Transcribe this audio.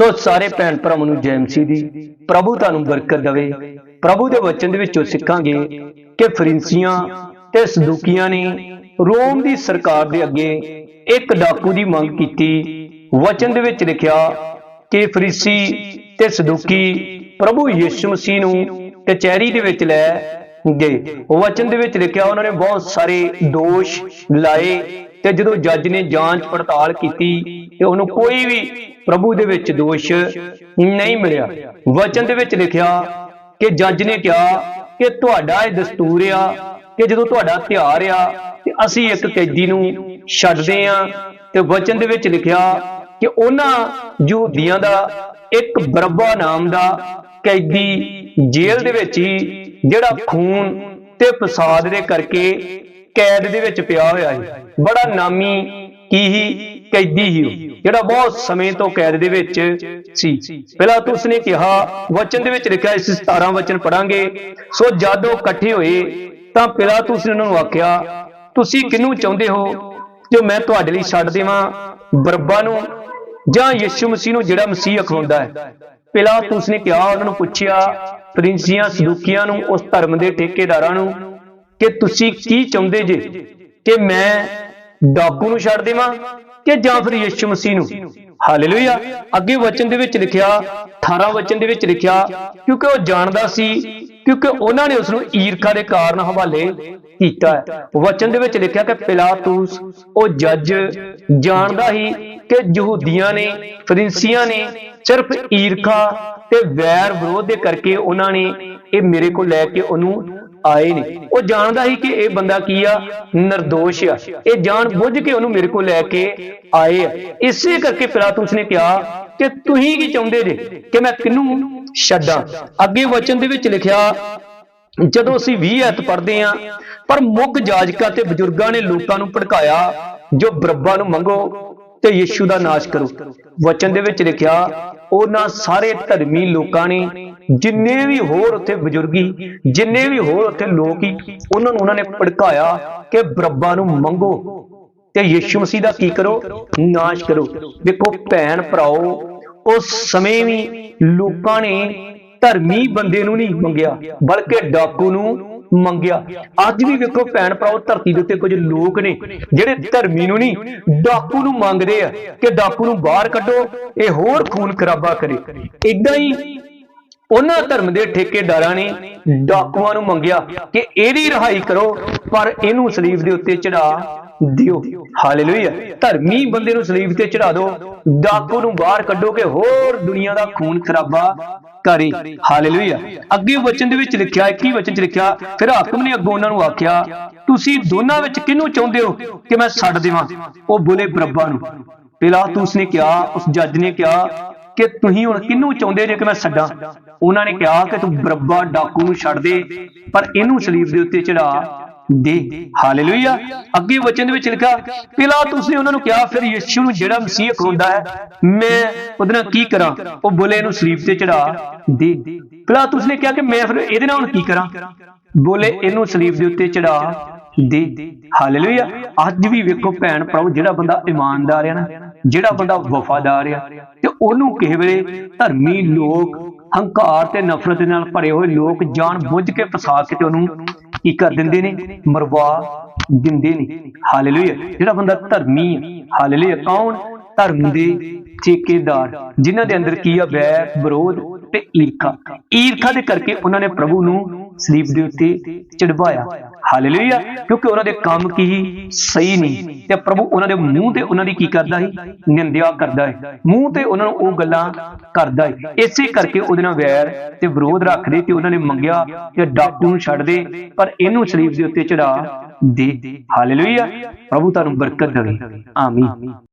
ਸੋ ਸਾਰੇ ਭੈਣ ਭਰਾਵਾਂ ਨੂੰ ਜੈਮਸੀ ਦੀ ਪ੍ਰਭੂ ਤੁਹਾਨੂੰ ਬਰਕਤ ਦੇਵੇ। ਪ੍ਰਭੂ ਦੇ ਵਚਨ ਦੇ ਵਿੱਚੋਂ ਸਿੱਖਾਂਗੇ ਕਿ ਫਰੀਸੀਆਂ ਤੇ ਸਦੂਕੀਆਂ ਨੇ ਰੋਮ ਦੀ ਸਰਕਾਰ ਦੇ ਅੱਗੇ ਇੱਕ ਡਾਕੂ ਦੀ ਮੰਗ ਕੀਤੀ। ਵਚਨ ਦੇ ਵਿੱਚ ਲਿਖਿਆ ਕਿ ਫਰੀਸੀ ਤੇ ਸਦੂਕੀ ਪ੍ਰਭੂ ਯਿਸੂ ਮਸੀਹ ਨੂੰ ਕਚਹਿਰੀ ਦੇ ਵਿੱਚ ਲੈ ਗਏ। ਵਚਨ ਦੇ ਵਿੱਚ ਲਿਖਿਆ ਉਹਨਾਂ ਨੇ ਬਹੁਤ ਸਾਰੇ ਦੋਸ਼ ਲਾਏ। ਤੇ ਜਦੋਂ ਜੱਜ ਨੇ ਜਾਂਚ ਪੜਤਾਲ ਕੀਤੀ ਤੇ ਉਹਨੂੰ ਕੋਈ ਵੀ ਪ੍ਰਭੂ ਦੇ ਵਿੱਚ ਦੋਸ਼ ਨਹੀਂ ਮਿਲਿਆ। ਵਚਨ ਦੇ ਵਿੱਚ ਲਿਖਿਆ ਕਿ ਜੱਜ ਨੇ ਕਿਹਾ ਕਿ ਤੁਹਾਡਾ ਇਹ ਦਸਤੂਰ ਆ, ਕਿ ਜਦੋਂ ਤੁਹਾਡਾ ਤਿਉਹਾਰ ਆ, ਤੇ ਅਸੀਂ ਇੱਕ ਕੈਦੀ ਨੂੰ ਛੱਡਦੇ ਆ। ਤੇ ਵਚਨ ਦੇ ਵਿੱਚ ਲਿਖਿਆ ਕਿ ਉਹਨਾਂ ਯਹੂਦੀਆਂ ਦਾ ਇੱਕ ਬਰੱਬਾ ਨਾਮ ਦਾ ਕੈਦੀ ਜੇਲ੍ਹ ਦੇ ਵਿੱਚ ਹੀ, ਜਿਹੜਾ ਖੂਨ ਤੇ ਫਸਾਦ ਦੇ ਕਰਕੇ ਕੈਦ ਦੇ ਵਿੱਚ ਪਿਆ ਹੋਇਆ ਸੀ। ਬੜਾ ਨਾਮੀ ਕੀ ਹੀ, ਕੈਦੀ ਹੀ ਜਿਹੜਾ ਬਹੁਤ ਸਮੇਂ ਤੋਂ ਕੈਦ ਦੇ ਵਿੱਚ ਸੀ। ਪਹਿਲਾਂ ਤਾਂ ਕਿਹਾ, ਵਚਨ ਦੇ ਵਿੱਚ ਲਿਖਿਆ ਇਸ 17 ਵਚਨ ਪੜਾਂਗੇ ਸੋ ਜਦੋਂ ਇਕੱਠੇ ਹੋਏ, ਤਾਂ ਪਿਲਾਤੁਸ ਨੇ ਉਹਨਾਂ ਨੂੰ ਆਖਿਆ, ਤੁਸੀਂ ਕਿਹਨੂੰ ਚਾਹੁੰਦੇ ਹੋ ਜੋ ਮੈਂ ਤੁਹਾਡੇ ਲਈ ਛੱਡ ਦੇਵਾਂ? ਬਰੱਬਾ ਨੂੰ ਜਾਂ ਯਿਸੂ ਮਸੀਹ ਨੂੰ ਜਿਹੜਾ ਮਸੀਹ ਅਖਵਾਉਂਦਾ ਹੈ? ਪਿਲਾਤੁਸ ਨੇ ਕਿਹਾ, ਉਹਨਾਂ ਨੂੰ ਪੁੱਛਿਆ ਪ੍ਰਿੰਸੀਆਂ ਸਦੂਕੀਆਂ ਨੂੰ, ਉਸ ਧਰਮ ਦੇ ਠੇਕੇਦਾਰਾਂ ਨੂੰ ਕਿ ਤੁਸੀਂ ਕੀ ਚਾਹੁੰਦੇ ਜੇ? ਕਿ ਮੈਂ ਡਾਕੂ ਨੂੰ ਛੱਡ ਦੇਵਾਂ ਕਿ ਜਾਂ ਫਿਰ ਯਿਸੂ ਮਸੀਹ ਨੂੰ? ਹਾਲੇਲੂਇਆ। ਅੱਗੇ ਵਚਨ ਦੇ ਵਿੱਚ ਲਿਖਿਆ 18 ਵਚਨ ਦੇ ਵਿੱਚ ਲਿਖਿਆ, ਕਿਉਂਕਿ ਉਹ ਜਾਣਦਾ ਸੀ, ਕਿਉਂਕਿ ਉਹਨਾਂ ਨੇ ਉਸ ਨੂੰ ਈਰਖਾ ਦੇ ਕਾਰਨ ਹਵਾਲੇ ਕੀਤਾ ਵਚਨ ਦੇ ਵਿੱਚ ਲਿਖਿਆ ਕਿ ਪਿਲਾਤੂਸ, ਉਹ ਜੱਜ, ਜਾਣਦਾ ਹੀ ਕਿ ਯਹੂਦੀਆਂ ਨੇ, ਫਰਿੰਸੀਆਂ ਨੇ ਸਿਰਫ ਈਰਖਾ ਤੇ ਵੈਰ ਵਿਰੋਧ ਦੇ ਕਰਕੇ ਉਹਨਾਂ ਨੇ ਇਹ ਮੇਰੇ ਕੋਲ ਲੈ ਕੇ ਉਹਨੂੰ ਆਏ ਨੇ। ਉਹ ਜਾਣਦਾ ਹੀ ਕਿ ਇਹ ਬੰਦਾ ਕੀ ਆ? નિર્ਦੋਸ਼ ਆ। ਇਹ ਜਾਣ ਬੁੱਝ ਕੇ ਉਹਨੂੰ ਮੇਰੇ ਕੋਲ ਲੈ ਕੇ ਆਏ ਆ। ਇਸੇ ਕਰਕੇ ਪਿਲਾਤੂਸ ਨੇ ਕਿਹਾ ਕਿ ਤੁਸੀਂ ਕੀ ਚਾਹੁੰਦੇ ਜੇ ਕਿ ਮੈਂ ਕਿਹਨੂੰ ਛੱਡਾਂ? ਅੱਗੇ ਵਚਨ ਦੇ ਵਿੱਚ ਲਿਖਿਆ, ਜਦੋਂ ਅਸੀਂ 20 ਐਤ ਪੜ੍ਹਦੇ ਆਂ, ਪਰ ਮੁੱਖ ਜਾਜਕਾਂ ਤੇ ਬਜ਼ੁਰਗਾਂ ਨੇ ਲੋਕਾਂ ਨੂੰ ਭੜਕਾਇਆ, ਜੋ ਬਰੱਬਾ ਨੂੰ ਮੰਗੋ ਤੇ ਯਿਸੂ ਦਾ ਨਾਸ਼ ਕਰੋ। ਵਚਨ ਦੇ ਵਿੱਚ ਲਿਖਿਆ, ਉਹਨਾਂ ਸਾਰੇ ਧਰਮੀ ਲੋਕਾਂ ਨੇ ਜਿੰਨੇ ਵੀ ਹੋਰ ਉੱਥੇ ਬਜ਼ੁਰਗੀ ਜਿੰਨੇ ਵੀ ਹੋਰ ਉੱਥੇ ਲੋਕ ਹੀ, ਉਹਨਾਂ ਨੂੰ ਉਹਨਾਂ ਨੇ ਭੜਕਾਇਆ ਕਿ ਬਰੱਬਾ ਨੂੰ ਮੰਗੋ ਤੇ ਯਿਸੂ ਮਸੀਹ ਦਾ ਕੀ ਕਰੋ? ਨਾਸ਼ ਕਰੋ। ਦੇਖੋ, ਭੈਣ ਭਰਾਓ, ਉਸ ਸਮੇਂ ਵੀ ਲੋਕਾਂ ਨੇ ਧਰਮੀ ਬੰਦੇ ਨੂੰ ਨਹੀਂ ਮੰਗਿਆ, ਬਲਕਿ ਡਾਕੂ ਨੂੰ ਮੰਗਿਆ। ਅੱਜ ਵੀ ਵੇਖੋ ਭੈਣ ਭਰਾਓ, ਧਰਤੀ ਦੇ ਉੱਤੇ ਕੁਝ ਲੋਕ ਨੇ ਜਿਹੜੇ ਧਰਮੀ ਨੂੰ ਨਹੀਂ, ਡਾਕੂ ਨੂੰ ਮੰਗਦੇ ਆ ਕਿ ਡਾਕੂ ਨੂੰ ਬਾਹਰ ਕੱਢੋ, ਇਹ ਹੋਰ ਖੂਨ ਖਰਾਬਾ ਕਰੇ। ਇਦਾਂ ਹੀ ਉਹਨਾਂ ਧਰਮ ਦੇ ਠੇਕੇਦਾਰਾਂ ਨੇ ਡਾਕੂਆਂ ਨੂੰ ਮੰਗਿਆ ਕਿ ਇਹਦੀ ਰਿਹਾਈ ਕਰੋ, ਪਰ ਇਹਨੂੰ ਸਲੀਬ ਦੇ ਉੱਤੇ ਚੜਾ ਦਿਓ। ਹਾਲੇਲੂਇਆ। ਧਰਮੀ ਬੰਦੇ ਨੂੰ ਸਲੀਬ ਤੇ ਚੜਾ ਦਿਓ। ਡਾਕੂ ਨੂੰ ਬਾਹਰ ਕੱਢੋ ਕਿ ਹੋਰ ਦੁਨੀਆ ਦਾ ਖੂਨ ਖਰਾਬਾ ਕਰੇ। ਹਾਲੇਲੂਇਆ। ਅੱਗੇ ਵਚਨ ਦੇ ਵਿੱਚ ਲਿਖਿਆ, ਇੱਕ ਹੀ ਵਚਨ ਚ ਲਿਖਿਆ, ਫਿਰ ਹਾਕਮ ਨੇ ਅੱਗੋਂ ਉਹਨਾਂ ਨੂੰ ਆਖਿਆ, ਤੁਸੀਂ ਦੋਨਾਂ ਵਿੱਚ ਕਿਹਨੂੰ ਚਾਹੁੰਦੇ ਹੋ ਕਿ ਮੈਂ ਛੱਡ ਦੇਵਾਂ? ਉਹ ਬੋਲੇ ਬਰੱਬਾ ਨੂੰ। ਪਿਲਾਤੂਸ ਨੇ ਕਿਹਾ, ਉਸ ਜੱਜ ਨੇ ਕਿਹਾ ਕਿ ਤੁਸੀਂ ਹੁਣ ਕਿਹਨੂੰ ਚਾਹੁੰਦੇ ਜੇ ਕਿ ਮੈਂ ਛੱਡਾਂ ਉਹਨਾਂ ਨੇ ਕਿਹਾ ਕਿ ਤੂੰ ਬਰੱਬਾ ਡਾਕੂ ਨੂੰ ਛੱਡ ਦੇ, ਪਰ ਇਹਨੂੰ ਸਲੀਬ ਦੇ ਉੱਤੇ ਚੜਾ ਦੇ। ਹਾਲੇਲੂਇਆ। ਅੱਗੇ ਵਚਨ ਦੇ ਵਿੱਚ ਲਿਖਿਆ, ਪਿਲਾਤੂਸ ਨੇ ਉਹਨਾਂ ਨੂੰ ਕਿਹਾ, ਫਿਰ ਯਿਸੂ ਨੂੰ ਜਿਹੜਾ ਮਸੀਹ ਖੁੰਦਾ ਹੈ, ਮੈਂ ਉਹਦੇ ਨਾਲ ਕੀ ਕਰਾਂ? ਉਹ ਬੋਲੇ ਇਹਨੂੰ ਸਲੀਬ ਤੇ ਚੜਾ ਦੇ। ਪਿਲਾਤੂਸ ਨੇ ਕਿਹਾ ਕਿ ਮੈਂ ਫਿਰ ਇਹਦੇ ਨਾਲ ਕੀ ਕਰਾਂ? ਬੋਲੇ ਇਹਨੂੰ ਸਲੀਬ ਦੇ ਉੱਤੇ ਚੜਾ ਦੇ। ਹਾਲੇਲੂਇਆ। ਅੱਜ ਵੀ ਵੇਖੋ ਭੈਣ ਭਰਾਓ ਜਿਹੜਾ ਬੰਦਾ ਇਮਾਨਦਾਰ ਹੈ ਨਾ, ਜਿਹੜਾ ਬੰਦਾ ਵਫਾਦਾਰ ਆ ਉਹਨੂੰ ਕਿਸੇ ਵੇਲੇ ਧਰਮੀ ਲੋਕ ਹੰਕਾਰ ਤੇ ਨਫ਼ਰਤ ਦੇ ਨਾਲ ਭਰੇ ਹੋਏ ਲੋਕ ਜਾਣ ਬੁੱਝ ਕੇ ਫਸਾ ਕੇ ਤੇ ਉਹਨੂੰ ਕੀ ਕਰ ਦਿੰਦੇ ਨੇ? ਮਰਵਾ ਦਿੰਦੇ ਨੇ। ਹਾਲੇਲੂਇਆ। ਜਿਹੜਾ ਬੰਦਾ ਧਰਮੀ ਹੈ ਹਾਲੇਲੂਇਆ। ਕੌਣ? ਧਰਮ ਦੇ ਠੇਕੇਦਾਰ, ਜਿਨ੍ਹਾਂ ਦੇ ਅੰਦਰ ਕੀ ਆ ਵੈਰ, ਵਿਰੋਧ ਤੇ ਈਰਖਾ। ਈਰਖਾ ਦੇ ਕਰਕੇ ਉਹਨਾਂ ਨੇ ਪ੍ਰਭੂ ਨੂੰ ਸਲੀਬ ਦੇ ਉੱਤੇ ਚੜਵਾਇਆ ਹਾਲੇਲੂਇਆ। ਕਿਉਂਕਿ ਉਹਨਾਂ ਦੇ ਕੰਮ ਕੀ ਸਹੀ ਨਹੀਂ। ਤੇ ਪ੍ਰਭੂ ਉਹਨਾਂ ਦੇ ਮੂੰਹ ਤੇ ਉਹਨਾਂ ਦੀ ਕੀ ਕਰਦਾ ਹੈ ਨਿੰਦਿਆ ਕਰਦਾ ਹੈ ਮੂੰਹ ਤੇ ਉਹਨਾਂ ਨੂੰ ਉਹ ਗੱਲਾਂ ਕਰਦਾ ਹੈ ਇਸੇ ਕਰਕੇ ਉਹਦੇ ਨਾਲ ਵੈਰ ਤੇ ਵਿਰੋਧ ਰੱਖਦੇ ਤੇ ਉਹਨਾਂ ਨੇ ਮੰਗਿਆ ਕਿ ਡਾਕੂ ਨੂੰ ਛੱਡ ਦੇ, ਪਰ ਇਹਨੂੰ ਸਲੀਬ ਦੇ ਉੱਤੇ ਚੜਾ ਦੇ। ਹਾਲੇਲੂਇਆ। ਪ੍ਰਭੂ ਤੁਹਾਨੂੰ ਬਰਕਤ ਦੇਵੇ। ਆਮੀਨ।